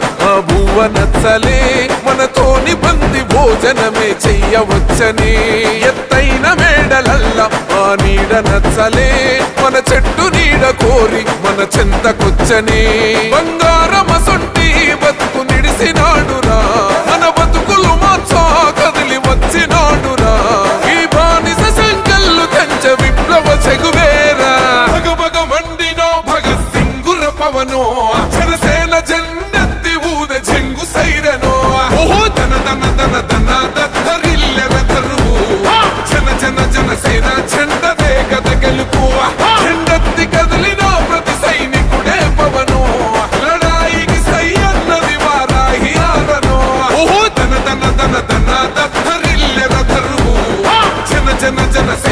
విలువ నచ్చలే మనతోని బంది భోజనమే చెయ్యవచ్చని. ఎత్తైన మేడలల్ల ఆ నీడ నచ్చలే మన చెట్టు నీడ కోరి మన చెంతకొచ్చని. బంగారమసొంటి బతుకు నిడిసినాడురా మన బతుకులు మార్చా కదిలి వచ్చినాడురా. ఈ బానిస సంకల్లు తెంచ విప్లవ చెగువేరా. భగ భగ మండినో భగత్ సింగుర పవనో జనసేన జెండెత్తి జన జన